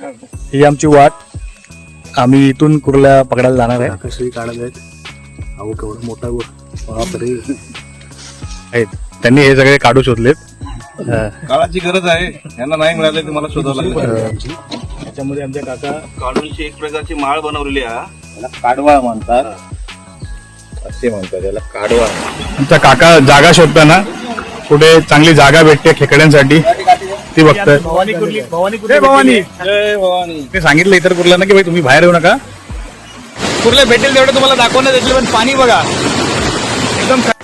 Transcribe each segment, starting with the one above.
ही आमची वाट. आम्ही इथून कुर्ल्या पकडायला जाणार आहे? कशी काढत आहेत. अहो केवढा मोठा गोड बापरे. आहेत त्यांनी हे सगळे काढू शोधलेत. काळाची गरज आहे. यांना नाही मिळाले तर मला शोधावं लागेल. त्याच्यामध्ये आमच्या काका काढूनची एक प्रकारची माळ बनवलेली आहे. त्याला काढवा म्हणतात. असे म्हणतात त्याला काढवा आमचा काका जागा शोधताना कुठे चांगली जागा भेटते खेकड्यांसाठी. ती बघताय भवानी कुर्ली भवानी भवानी. जय भवानी. ते सांगितलं इतर कुर्ल्यांना की भाई तुम्ही बाहेर येऊ नका. कुर्ल्या भेटेल तेवढं तुम्हाला दाखवण्यात येतील पण पाणी बघा. एकदम खा-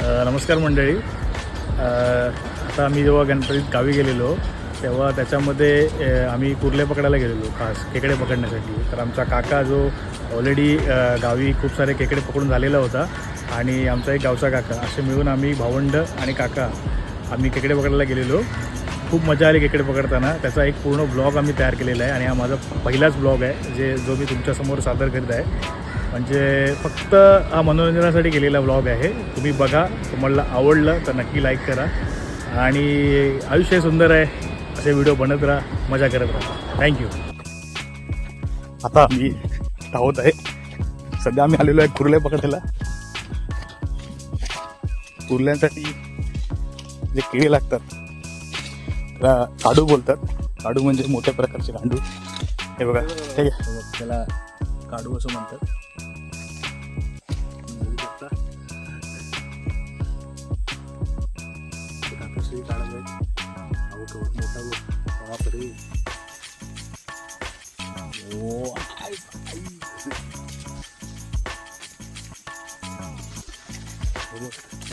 अं, नमस्कार मंडळी. अं, आता आम्ही जेव्हा गणपतीत गावी गेलेलो तेव्हा त्याच्यामध्ये अं, आम्ही कुर्ले पकडायला गेलेलो खास खेकडे पकडण्यासाठी. तर आमचा काका जो ऑलरेडी गावी खूप सारे खेकडे पकडून झालेला होता आणि आमचा एक गावचा काका असे मिळून आम्ही भावंड आणि काका आम्ही खेकडे पकडायला गेलेलो. खूप मजा आली खेकडे पकडताना. त्याचा एक पूर्ण ब्लॉग आम्ही तयार केलेला आहे आणि हा माझा पहिलाच ब्लॉग आहे जे जो मी तुमच्यासमोर सादर करीत आहे. म्हणजे फक्त हा मनोरंजनासाठी केलेला ब्लॉग आहे. तुम्ही बघा तुम्हाला आवडलं तर नक्की लाईक करा. आणि आयुष्य सुंदर आहे असे व्हिडिओ बनत राहा मजा करत राहा. थँक्यू आता मी धावत आहे. सध्या आम्ही आलेलो आहे कुर्ले पकडायला. कुर्ल्यांसाठी जे किडे लागतात त्याला काडू बोलतात. काडू म्हणजे मोठ्या प्रकारचे गांडू हे बघा त्याला काडू असं म्हणतात. मोठा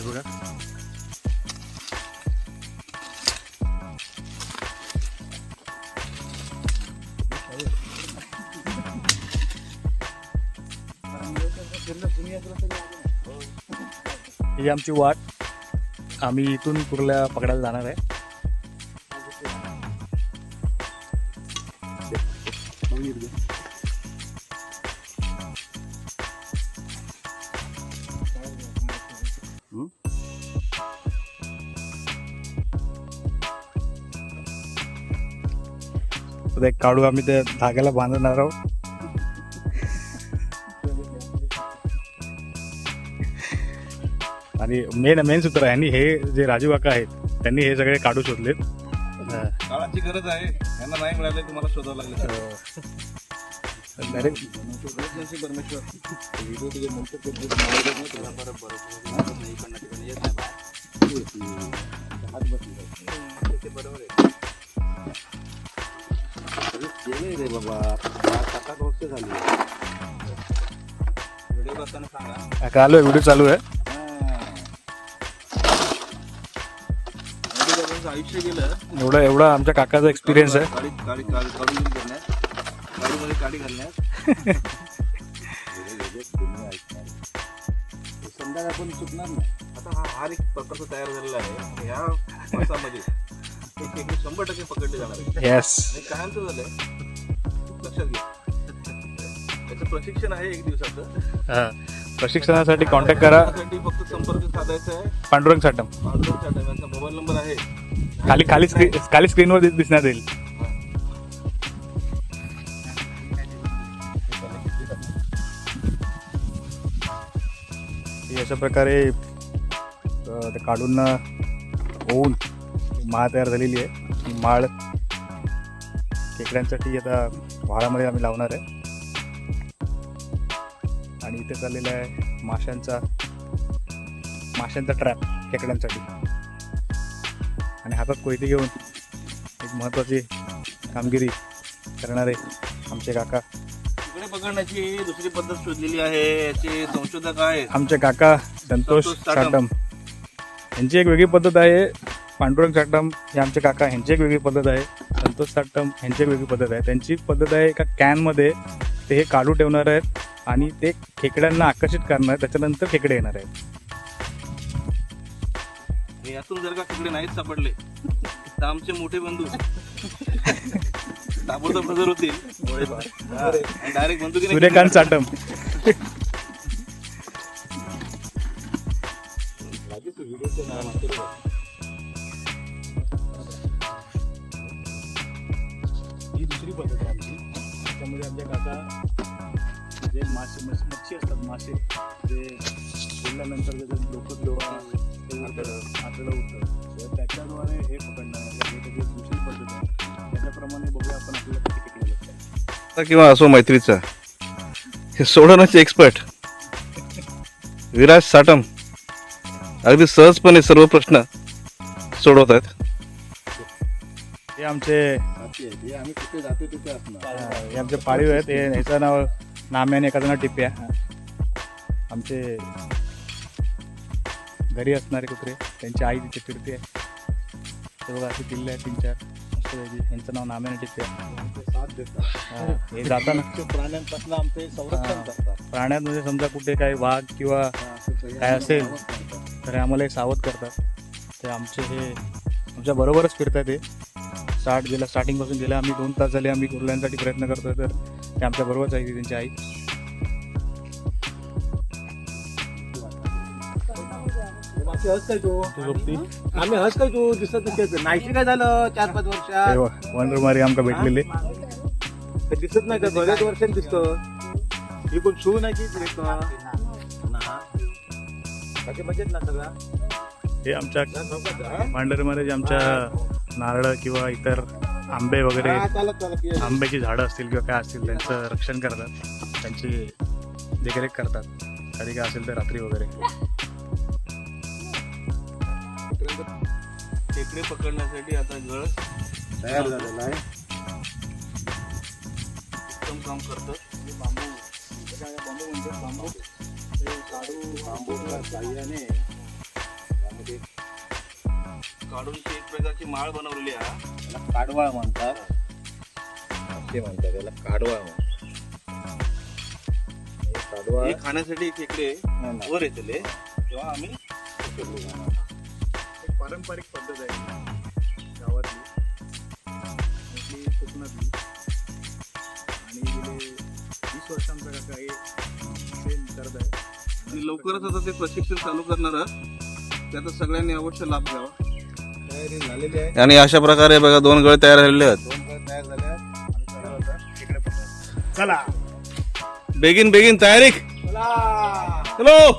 बघा. ही आमची वाट. आम्ही इथून कुर्ल्या पकडायला जाणार आहे. आता एक काढू आम्ही त्या धाग्याला बांधणार आहोत. आणि मेन मेन सूत्र आहे आणि हे जे राजू काका आहेत त्यांनी हे सगळे काढू शोधलेत. अं, काळाची गरज आहे. यांना नाही मिळाले तर मला शोधावं लागेल. परमेश्वर व्हिडिओ तुझे म्हणतो रे बाबा. वर्ष झाली. व्हिडिओ करताना सांगा. काका आलोय व्हिडिओ चालू आहे. आयुष्य गेलं. एवढा एवढा आमच्या काकाचा एक्सपिरियन्स आहे. काढून दूर करण्यात काळीमध्ये काळी घालण्यात. संध्याकाळ पण चुकणार नाही. आता हा हार एक प्रकारचा तयार झालेला आहे. ह्या मासामध्ये शंभर टक्के पकडले जाणार आहे. येस आणि कायमचं झालंय खूप लक्षात घ्या. त्याचं प्रशिक्षण आहे एक दिवसाचं. प्रशिक्षणासाठी कॉन्टॅक्ट करा. त्यासाठी फक्त संपर्क साधायचा आहे. पांडुरंग साठम. पांडुरंग साठम यांचा मोबाईल नंबर आहे. खाली खाली स्क्रीन खाली स्क्रीनवर दि- दिसण्यात येईल. ही अशा प्रकारे अ, ते काढून होऊन माळ तयार झालेली आहे. ही माळ खेकड्यांसाठी आता व्हाळामध्ये आम्ही लावणार आहे. आणि इथे चाललेला आहे माशांचा माशांचा ट्रॅप खेकड्यांसाठी. आणि हातात कोयते घेऊन एक महत्त्वाची कामगिरी करणारे आमचे काका. पकडण्याची दुसरी पद्धत शोधलेली आहे. याचे संशोधक आहेत. आमचे काका संतोष. साटम यांची एक वेगळी पद्धत आहे. पांडुरंग साटम हे आमचे काका ह्यांची एक वेगळी पद्धत आहे. संतोष साटम ह्यांची एक वेगळी पद्धत आहे. त्यांची पद्धत आहे एका कॅनमध्ये ते हे काढू ठेवणार आहेत आणि ते खेकड्यांना आकर्षित करणार त्याच्यानंतर खेकडे येणार आहेत. हे यातून जर का तिकडे नाहीच सापडले तर आमचे मोठे बंधू ताबडतोब हजर होतील. डायरेक्ट बंदुकीने सूर्यकांत साटम म्हणजे आमचे काका जे मासे मच्छी असतात मासे ते सोडल्यानंतर त्याचं डोकं डोळा ते होतं तर त्याच्याद्वारे हे पकडणं हे त्याची दुसरी पद्धत आहे त्याच्याप्रमाणे बघूया आपण आपल्याला किती किती लागतं किंवा असो मैत्रीचा. हे सोडवण्याचे एक्सपर्ट विराज साटम. अगदी सहजपणे सर्व प्रश्न सोडवत आहेत. हे आमचे आम्ही कुठे जातो तिथे असणार. हा, हे आमचे पाळीव आहेत. हे ह्याचं नाव नाम्याने एखादं नाव टिप्या. आमचे घरी असणारे कुत्रे. त्यांची आई तिथे फिरते. ते बघा असे किल्ले आहेत तीन चार. यांचं नाव नाम्याने टिप्या. साथ देतात. हा, हे जाताना. प्राण्यांपासून आमचे संरक्षण हा. करतात. प्राण्यात म्हणजे समजा कुठे काही वाघ किंवा काय असेल तर हे आम्हाला एक सावध करतात. ते आमचे हे आमच्या बरोबरच फिरतात ते स्टार्ट गेल्या स्टार्टिंगपासून गेल्या आम्ही दोन तास झाले आम्ही कुर्ल्यांसाठी प्रयत्न करतोय तर ते आमच्या बरोबरच आहे ती त्यांची आई. हस काय तू आम्ही हस काय तू दिसत नाहीशी काय झालं चार पाच वर्षात? वनरुमारी आमका भेटलेले. दिसत नाही का बऱ्याच वर्षांनी दिसत. ही कोण शू नाही की मजेत ना सगळा? हे आमच्या जे आमच्या नारळ किंवा इतर आंबे वगैरे. आंब्याची झाडं असतील किंवा काय असतील त्यांचं रक्षण करतात. त्यांची देखरेख करतात. कधी काय असेल तर रात्री वगैरे. खेकडे पकडण्यासाठी आता गळ तयार झालेला आहे. उत्तम काम करतं बांबूच्या साह्याने त्यामध्ये काढून एक प्रकारची माळ बनवलेली आहे. त्याला काडवाळ म्हणतात. असे म्हणतात त्याला काडवाळ म्हणतात. हे काडवाळ हे खाण्यासाठी नाही ना. वर येतले. तेव्हा आम्ही एक पारंपरिक पद्धत आहे. गावातली. कोकणातली. आणि गेले वीस वर्षांचा हे सेम करत आहे. आणि लवकरच आता ते प्रशिक्षण चालू करणार आहात. त्याचा सगळ्यांनी अवश्य लाभ घ्यावा. तयारी झालेली आहे. आणि अशा प्रकारे बघा दोन गळ तयार झालेले आहेत. दोन गळ तयार झाले आहेत. आणि चालू आता इकडे पण चला. बेगिन बेगिन तयारी. चलो.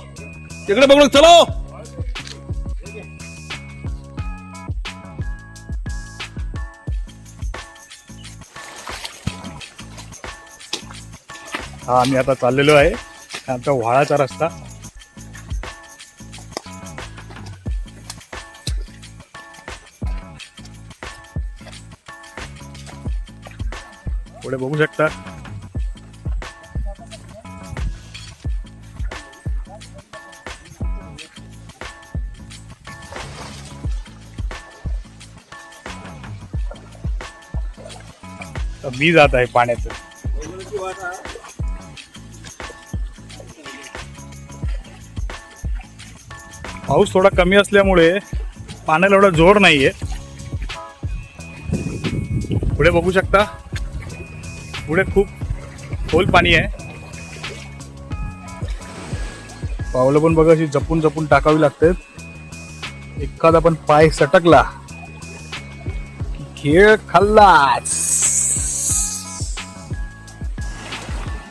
तिकडे बघू चलो. हा आम्ही आता चाललेलो आहे. आमचा व्हाळाचा रस्ता. पुढे बघू शकता. तर मी जात आहे पाण्याचं. पाऊस थोडा कमी असल्यामुळे पाण्याला एवढा जोर नाहीये. पुढे बघू शकता. पुढे खूप खोल पाणी आहे. पावलं पण बघा अशी जपून जपून टाकावी लागते. एखादा पण पाय सटकला. खेळ खाल्लाच.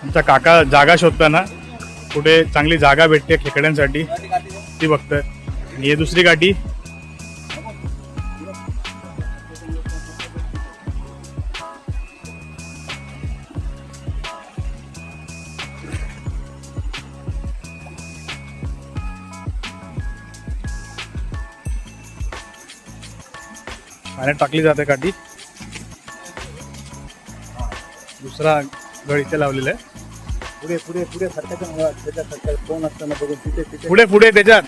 आमचा काका जागा शोधताना कुठे चांगली जागा भेटते खेकड्यांसाठी. ती बघतोय. आणि हे दुसरी गाठी. पाण्यात टाकली जाते काठी. दुसरा गळ इथे लावलेला आहे. पुढे पुढे पुढे सरकारच्या कोण असताना बघून तिथे तिथे. पुढे पुढे त्याच्यात.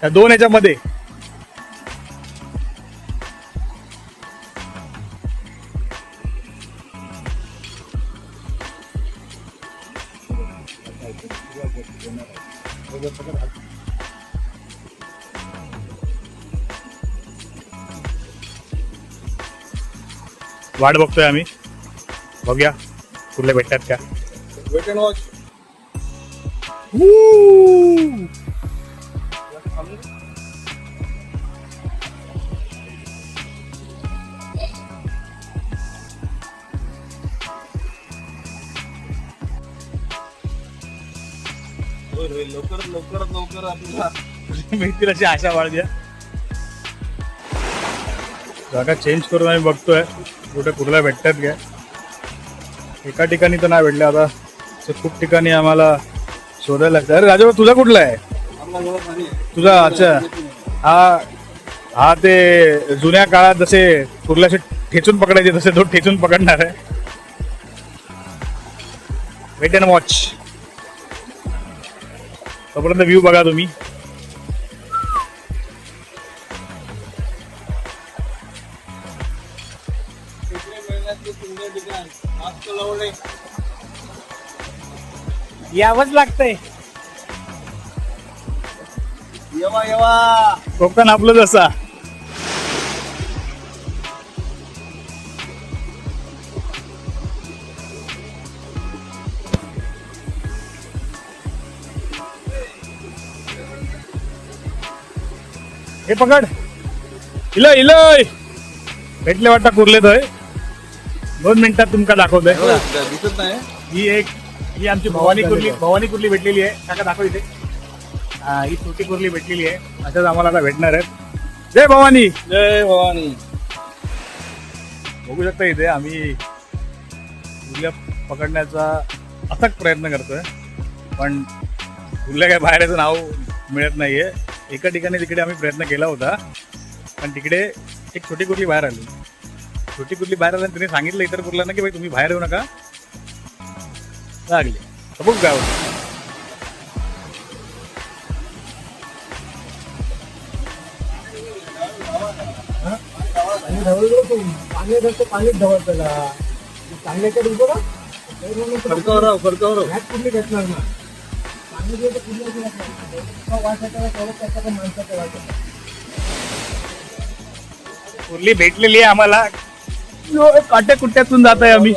त्या दोन याच्यामध्ये. वाट बघतोय आम्ही. बघूया कुठले भेटतात का? लवकर लवकर लवकरात लवकरात लवकर आपल्याला भेटतील अशी आशा वाढ द्या जागा चेंज करून आम्ही बघतोय. कुठे कुठल्या भेटतात काय. एका ठिकाणी तर नाही भेटले आता. खूप ठिकाणी आम्हाला शोधायला लागतं अरे राजा तुझा कुठला आहे? तुझा अच्छा. हा हा ते जुन्या काळात जसे कुठल्याशी ठेचून पकडायचे तसे तो ठेचून पकडणार आहे. वेट अँड वॉच तोपर्यंत व्ह्यू बघा तुम्ही. सुंदर ठिकाण यावंच लागतंय. येवा येवा. कोकण आपलं जसा. हे पकड. इलय इलय. भेटले वाटतं कुर्लेत होय. दोन मिनिटात तुमका दाखवतोय. दिसत नाही. ही एक ही आमची भवानी कुर्ली भवानी कुर्ली भेटलेली आहे. काका दाखव इथे. हा ही छोटी कुर्ली भेटलेली आहे. अशाच आम्हाला आता भेटणार आहेत. जय भवानी. जय भवानी. बघू शकता इथे आम्ही कुर्ल्या पकडण्याचा अथक प्रयत्न करतोय. पण कुर्ल्या काय बाहेरचं नाव मिळत नाहीये. एका ठिकाणी तिकडे आम्ही प्रयत्न केला होता. पण तिकडे एक छोटी कुर्ली बाहेर आली. छोटी कुर्ली बाहेर आली तिने सांगितलं इतर कुर्ल्यांना की भाई तुम्ही बाहेर येऊ नका. लागली. तर बघू काय होतं. पाणी ढवळ त्याला चांगल्याकडे उभं राहा. खडकावर राव खडकावर राव. ह्यात कुठली घेतणार ना पाणी जे कुठल्याची घेतणार इतका वास येतो तेवढं त्याचा पण माणसाचा वास येतो कुर्ली भेटलेली आहे आम्हाला? काट्या कुट्ट्यातून जात आहे आम्ही.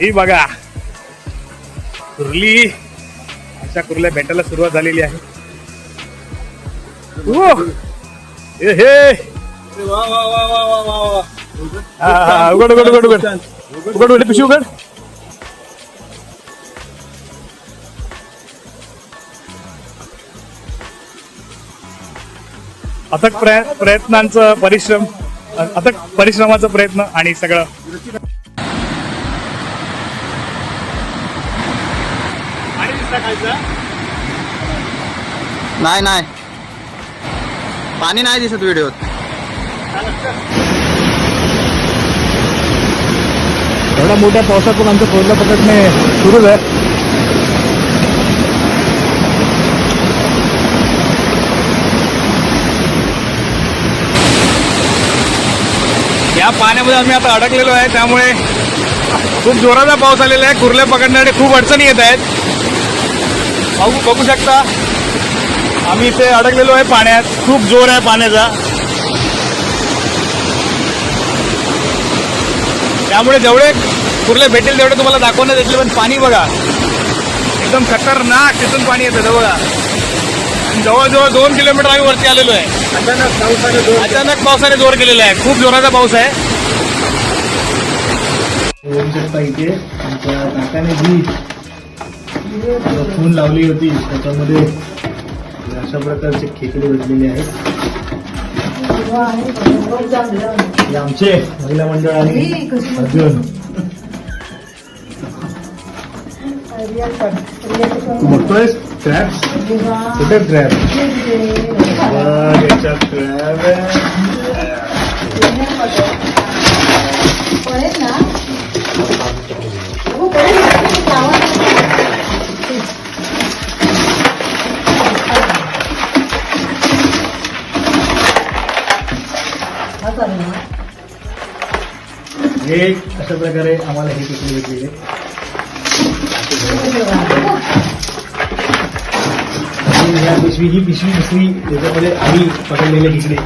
ही बघा कुर्ली. अशा कुर्ल्या भेटायला सुरुवात झालेली आहे. हे अरे वा वा वा वा वा वा. वा हा, उघड उघड उघड. उघड उघड उघड पिशवी उघड. अथक प्रय- प्रयत्नांचं परिश्रम अथक परिश्रमाचा प्रयत्न आणि सगळं? नाही नाही. पाणी नाही दिसत व्हिडिओत. एवढ्या मोठ्या पावसातून आमचं कोयला पकडणे सुरूच आहे. या पाण्यामध्ये आम्ही आता अडकलेलो आहे त्यामुळे खूप जोराचा पाऊस आलेला आहे कुर्ल्या पकडण्यासाठी खूप अडचणी येत आहेत. बघू बघू शकता आम्ही इथे अडकलेलो आहे पाण्यात खूप जोर आहे पाण्याचा. त्यामुळे जेवढे कुर्ले भेटेल तेवढे तुम्हाला दाखवण्यात येतील पण पाणी बघा एकदम खतरनाक तिथून पाणी येतं बघा जवळजवळ दोन किलोमीटर आम्ही वरती आलेलो आहे. अचानक पावसाने जोर अचानक पावसाने जोर केलेला आहे. खूप जोराचा पाऊस आहे. होऊ शकता इथे आमच्या काकाने जी फून लावली होती. त्याच्यामध्ये अशा प्रकारचे खेकडे भेटलेले आहेत. हे आमचे महिला मंडळ आणि अर्जुन तू बघतोय क्रॅब कुठे क्रॅब याच्यात पडेल ना हो, पडेल हा. हे अशा प्रकारे आम्हाला हे खेकडे भेटलेले पिशवी ही पिशवी पिशवी त्याच्यामध्ये आम्ही पकडलेले तिकडे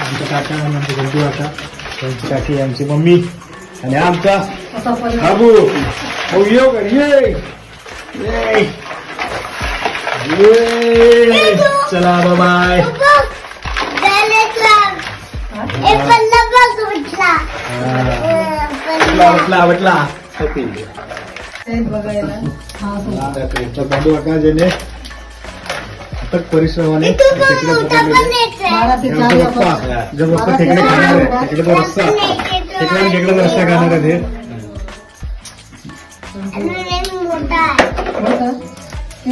आमच्या काका आमच्या गंटू आता त्यांची काकी आमची मम्मी आणि आमचा बाबू. हो येऊ का ये. ये. ये. चला बाय बघायला अथक परिश्रमाने खेकडे पप्पा. जो मस्त खेकडे खाणार आहे. खेकडे खाणार ते.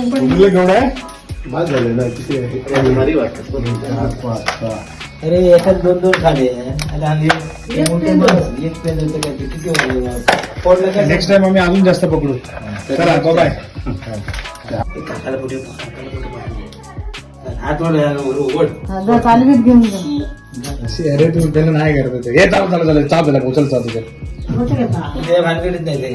हो केवढा अरे एकाच दोन दोन खाले नेक्स्ट टाइम आम्ही अजून जास्त पकडू. चला बाय चालवीत घेऊन जा अशी अरे तू त्याला नाही करत होते. हे चालू चालू चालू चाप झाला उचल चालू तुझ्या होते का? ते भानगडीत नाही ते.